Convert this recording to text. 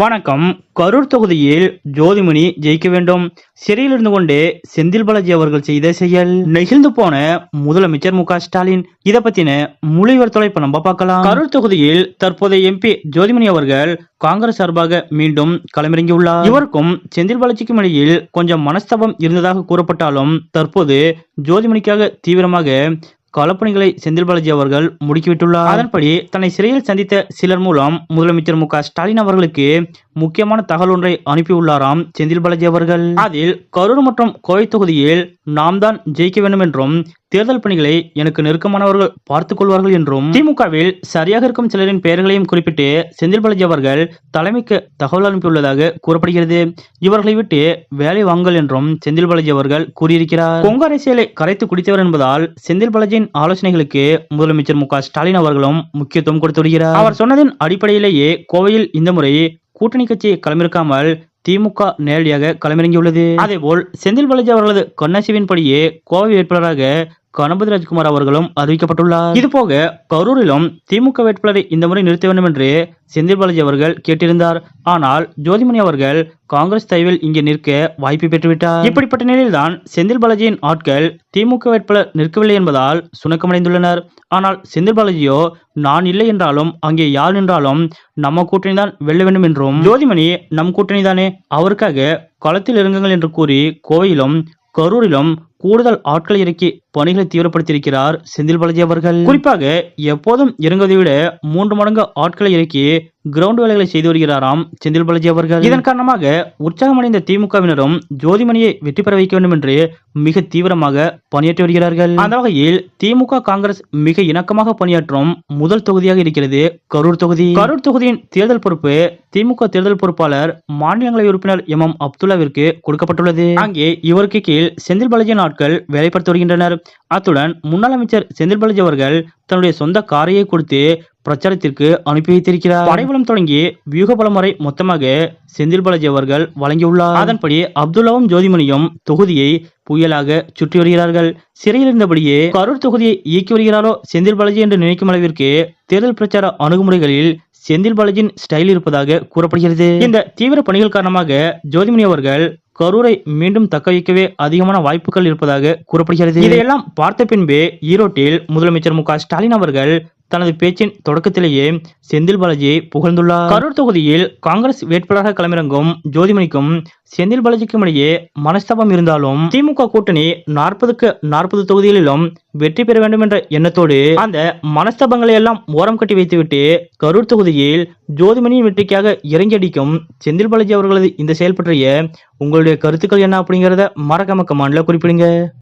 வணக்கம். கரூர் தொகுதியில் ஜோதிமணி ஜெயிக்க வேண்டும். சிறையில் இருந்து கொண்டே செந்தில் பாலாஜி அவர்கள் செய்த செயல். நெகிழ்ந்து போன முதலமைச்சர் மு ஸ்டாலின். இதை பத்தின முழுவர் தொலைப்ப நம்ம பார்க்கலாம். கரூர் தொகுதியில் தற்போதைய எம்பி ஜோதிமணி அவர்கள் காங்கிரஸ் சார்பாக மீண்டும் களமிறங்கியுள்ளார். இவருக்கும் செந்தில் பாலாஜிக்கும் இடையில் கொஞ்சம் மனஸ்தபம் இருந்ததாக கூறப்பட்டாலும் தற்போது ஜோதிமணிக்காக தீவிரமாக களப்பணிகளை செந்தில் பாலாஜி அவர்கள் முடுக்கிவிட்டுள்ளார். அதன்படி தன்னை சிறையில் சந்தித்த சிலர் மூலம் முதலமைச்சர் மு க ஸ்டாலின் அவர்களுக்கு முக்கியமான தகவல் ஒன்றை அனுப்பியுள்ளாராம் செந்தில் பாலாஜி அவர்கள். அதில் கரூர் மற்றும் கோவை தொகுதியில் நாம் தான் ஜெயிக்க வேண்டும் என்றும் தேர்தல் பணிகளை எனக்கு நெருக்கமானவர்கள் பார்த்துக் கொள்வார்கள் என்றும் திமுகவில் சரியாக இருக்கும் சிலரின் பெயர்களையும் குறிப்பிட்டு செந்தில் பாலாஜி அவர்கள் தலைமைக்கு தகவல் அனுப்பியுள்ளதாக கூறப்படுகிறது. இவர்களை விட்டு வேலை வாங்கல் என்றும் செந்தில் பாலாஜி அவர்கள் கூறியிருக்கிறார். கொங்கு அரசியலை கரைத்து குடித்தவர் என்பதால் செந்தில் பாலாஜியின் ஆலோசனைகளுக்கு முதலமைச்சர் மு ஸ்டாலின் அவர்களும் முக்கியத்துவம் கொடுத்து வருகிறார். அவர் சொன்னதின் அடிப்படையிலேயே கோவையில் இந்த முறை கூட்டணி கட்சி களமிறக்காமல் திமுக நேரடியாக களமிறங்கியுள்ளது. அதேபோல் செந்தில் பாலாஜி அவர்களது கண்ணாசிவின்படியே கோவை வேட்பாளராக கணபதி ராஜ்குமார் அவர்களும் அறிவிக்கப்பட்டுள்ளார். இது போக கரூரிலும் திமுக வேட்பாளரை இந்த முறை நிறுத்த வேண்டும் என்று செந்தில் பாலாஜி அவர்கள் கேட்டிருந்தார். ஆனால் ஜோதிமணி அவர்கள் காங்கிரஸ் தயவில் இங்கே நிற்க வாய்ப்பு பெற்றுவிட்டார். இப்படிப்பட்ட நிலையில்தான் செந்தில் பாலாஜியின் ஆட்கள் திமுக வேட்பாளர் நிற்கவில்லை என்பதால் சுணக்கமடைந்துள்ளனர். ஆனால் செந்தில் பாலாஜியோ நான் இல்லை என்றாலும் அங்கே யார் நின்றாலும் நம்ம கூட்டணி தான் வெல்ல வேண்டும் என்றும் ஜோதிமணி நம் கூட்டணி தானே அவருக்காக களத்தில் இறங்குங்கள் என்று கூறி கோவையிலும் கரூரிலும் கூடுதல் ஆட்களை இறக்கி பணிகளை தீவிரப்படுத்தியிருக்கிறார் செந்தில் பாலாஜி அவர்கள். குறிப்பாக எப்போதும் இறங்குவதை விட மூன்று மடங்கு ஆட்களை இறக்கி கிரவுண்ட் வேலைகளை செய்து வருகிறாராம் செந்தில் பாலாஜி அவர்கள். இதன் காரணமாக உற்சாகமடைந்த திமுகவினரும் ஜோதிமணியை வெற்றி பெற வைக்க வேண்டும் என்று மிக தீவிரமாக பணியாற்றி வருகிறார்கள். அந்த வகையில் திமுக காங்கிரஸ் மிக இணக்கமாக பணியாற்றும் முதல் தொகுதியாக இருக்கிறது கரூர் தொகுதி. கரூர் தொகுதியின் தேர்தல் பொறுப்பு திமுக தேர்தல் பொறுப்பாளர் மாநிலங்களவை உறுப்பினர் எம் எம் அப்துல்லாவிற்கு கொடுக்கப்பட்டுள்ளது. அங்கே இவருக்கு கீழ் செந்தில் பாலாஜியின் ஆட்கள் வேலைப்படுத்தி வருகின்றனர். அத்துடன் முன்னாள் அமைச்சர் செந்தில் பாலாஜி அவர்கள் தன்னுடைய சொந்த காரையை கொடுத்து பிரச்சாரத்திற்கு அனுப்பி வைத்திருக்கிறார். படைபலம் தொடங்கி வியூக பலம் வரை மொத்தமாக செந்தில் பாலாஜி அவர்கள் வழங்கியுள்ளார். அதன்படி அப்துல்லாவும் ஜோதிமணியும் தொகுதியை புயலாக சுற்றி வருகிறார்கள். சிறையில் இருந்தபடியே கரூர் தொகுதியை இயக்கி வருகிறாரோ செந்தில் பாலாஜி என்று நினைக்கும் அளவிற்கு தேர்தல் பிரச்சார அணுகுமுறைகளில் செந்தில் பாலாஜியின் ஸ்டைல் இருப்பதாக கூறப்படுகிறது. இந்த தீவிர பணிகள் காரணமாக ஜோதிமணி அவர்கள் கரூரை மீண்டும் தக்க வைக்கவே அதிகமான வாய்ப்புகள் இருப்பதாக கூறப்படுகிறது. இதையெல்லாம் பார்த்த பின்பே ஈரோட்டில் முதலமைச்சர் மு ஸ்டாலின் அவர்கள் தனது பேச்சின் தொடக்கத்திலேயே செந்தில் பாலாஜியை புகழ்ந்துள்ளார். கரூர் தொகுதியில் காங்கிரஸ் வேட்பாளராக களமிறங்கும் ஜோதிமணிக்கும் செந்தில் பாலாஜிக்கும் இடையே மனஸ்தாபம் இருந்தாலும் திமுக கூட்டணி நாற்பதுக்கு நாற்பது தொகுதிகளிலும் வெற்றி பெற வேண்டும் என்ற எண்ணத்தோடு அந்த மனஸ்தாபங்களை எல்லாம் ஓரம் கட்டி வைத்துவிட்டு கரூர் தொகுதியில் ஜோதிமணியின் வெற்றிக்காக இறங்கி அடிக்கும் செந்தில் பாலாஜி அவர்களது இந்த செயல் பற்றிய உங்களுடைய கருத்துக்கள் என்ன அப்படிங்கறத மறக்காம கமாண்ட்ல குறிப்பிடுங்க.